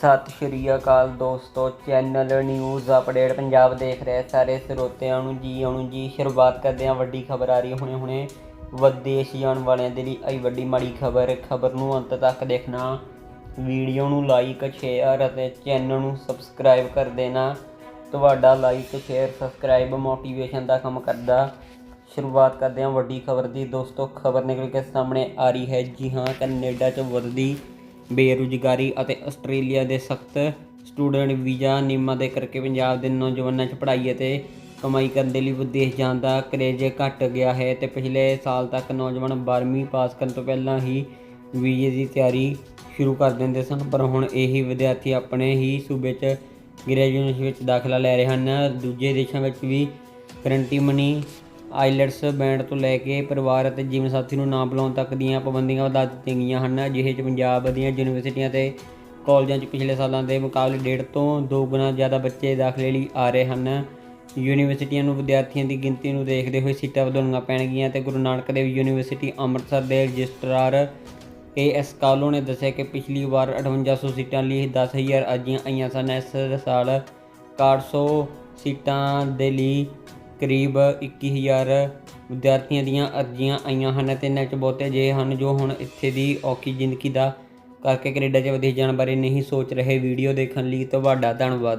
ਸਤਿ ਸ਼੍ਰੀ ਅਕਾਲ ਦੋਸਤੋ channel news update Punjab ਦੇਖ ਰਹੇ ਸਾਰੇ ਸਰੋਤਿਆਂ ਨੂੰ ਜੀ ਆਉਣ ਜੀ, ਸ਼ੁਰੂਆਤ ਕਰਦੇ ਹਾਂ ਵੱਡੀ ਖਬਰ ਆ ਰਹੀ ਹੁਣੇ ਹੁਣੇ। ਵਿਦੇਸ਼ ਜਾਣ ਵਾਲਿਆਂ ਦੇ ਲਈ ਆਈ ਵੱਡੀ ਮਾੜੀ ਖਬਰ ਖਬਰ ਨੂੰ ਅੰਤ ਤੱਕ ਦੇਖਣਾ। ਵੀਡੀਓ ਨੂੰ ਲਾਈਕ ਸ਼ੇਅਰ ਅਤੇ ਚੈਨਲ ਨੂੰ ਸਬਸਕ੍ਰਾਈਬ ਕਰ ਦੇਣਾ। ਤੁਹਾਡਾ ਲਾਈਕ ਸ਼ੇਅਰ ਸਬਸਕ੍ਰਾਈਬ ਮੋਟੀਵੇਸ਼ਨ ਦਾ ਕੰਮ ਕਰਦਾ। ਸ਼ੁਰੂਆਤ ਕਰਦੇ ਹਾਂ ਵੱਡੀ ਖਬਰ ਦੀ। ਦੋਸਤੋ, ਖਬਰ ਨਿਕਲ ਕੇ ਸਾਹਮਣੇ ਆ ਰਹੀ ਹੈ। ਜੀ ਹਾਂ, ਕੈਨੇਡਾ 'ਚ ਵਧਦੀ ਬੇਰੁਜ਼ਗਾਰੀ ਅਤੇ ਆਸਟ੍ਰੇਲੀਆ ਦੇ ਸਖਤ ਸਟੂਡੈਂਟ ਵੀਜ਼ਾ ਨਿਯਮਾਂ ਦੇ ਕਰਕੇ ਪੰਜਾਬ ਦੇ ਨੌਜਵਾਨਾਂ 'ਚ ਪੜ੍ਹਾਈ ਅਤੇ ਕਮਾਈ ਕਰਨ ਦੇ ਲਈ ਵਿਦੇਸ਼ ਜਾਣ ਦਾ ਕਰੇਜ ਘਟ ਗਿਆ ਹੈ ਤੇ ਪਿਛਲੇ ਸਾਲ ਤੱਕ ਨੌਜਵਾਨ 12ਵੀਂ ਪਾਸ ਕਰਨ ਤੋਂ ਪਹਿਲਾਂ ਹੀ ਵੀਜ਼ੇ ਦੀ ਤਿਆਰੀ ਸ਼ੁਰੂ ਕਰ ਦਿੰਦੇ ਸਨ, ਪਰ ਹੁਣ ਇਹੀ ਵਿਦਿਆਰਥੀ ਆਪਣੇ ਹੀ ਸੂਬੇ 'ਚ ਗ੍ਰੈਜੂਏਸ਼ਨ ਵਿੱਚ ਦਾਖਲਾ ਲੈ ਰਹੇ ਹਨ। ਦੂਜੇ ਦੇਸ਼ਾਂ ਵਿੱਚ ਵੀ ਗਰੰਟੀ ਮਨੀ ਆਈਲੈਟਸ ਬੈਂਡ ਤੋਂ ਲੈ ਕੇ ਪਰਿਵਾਰ ਅਤੇ ਜੀਵਨ ਸਾਥੀ ਨੂੰ ਨਾ ਬੁਲਾਉਣ ਤੱਕ ਦੀਆਂ ਪਾਬੰਦੀਆਂ ਵਧਾ ਦਿੱਤੀਆਂ ਗਈਆਂ ਹਨ। ਅਜਿਹੇ 'ਚ ਪੰਜਾਬ ਦੀਆਂ ਯੂਨੀਵਰਸਿਟੀਆਂ ਤੇ ਕਾਲਜਾਂ 'ਚ ਪਿਛਲੇ ਸਾਲਾਂ ਦੇ ਮੁਕਾਬਲੇ ਡੇਢ ਤੋਂ ਦੋ ਗੁਣਾ ਜ਼ਿਆਦਾ ਬੱਚੇ ਦਾਖਲੇ ਲਈ ਆ ਰਹੇ ਹਨ। ਯੂਨੀਵਰਸਿਟੀਆਂ ਨੂੰ ਵਿਦਿਆਰਥੀਆਂ ਦੀ ਗਿਣਤੀ ਨੂੰ ਦੇਖਦੇ ਹੋਏ ਸੀਟਾਂ ਵਧਾਉਣੀਆਂ ਪੈਣਗੀਆਂ ਤੇ ਗੁਰੂ ਨਾਨਕ ਦੇਵ ਯੂਨੀਵਰਸਿਟੀ ਅੰਮ੍ਰਿਤਸਰ ਦੇ ਰਜਿਸਟਰਾਰ ਏ ਐਸ ਕਾਲੋ ਨੇ ਦੱਸਿਆ ਕਿ ਪਿਛਲੀ ਵਾਰ 5800 ਸੀਟਾਂ ਲਈ 10000 ਅਰਜ਼ੀਆਂ ਆਈਆਂ ਸਨ। ਇਸ ਸਾਲ 400 ਸੀਟਾਂ ਦੇ ਲਈ ਕਰੀਬ 21000 ਵਿਦਿਆਰਥੀਆਂ ਦੀਆਂ ਅਰਜ਼ੀਆਂ ਆਈਆਂ ਹਨ ਅਤੇ ਇਹਨਾਂ 'ਚ ਬਹੁਤੇ ਅਜਿਹੇ ਹਨ ਜੋ ਹੁਣ ਇੱਥੇ ਦੀ ਔਖੀ ਜ਼ਿੰਦਗੀ ਦਾ ਕਰਕੇ ਕੈਨੇਡਾ 'ਚ ਵਿਦੇਸ਼ ਜਾਣ ਬਾਰੇ ਨਹੀਂ ਸੋਚ ਰਹੇ। ਵੀਡੀਓ ਦੇਖਣ ਲਈ ਤੁਹਾਡਾ ਧੰਨਵਾਦ।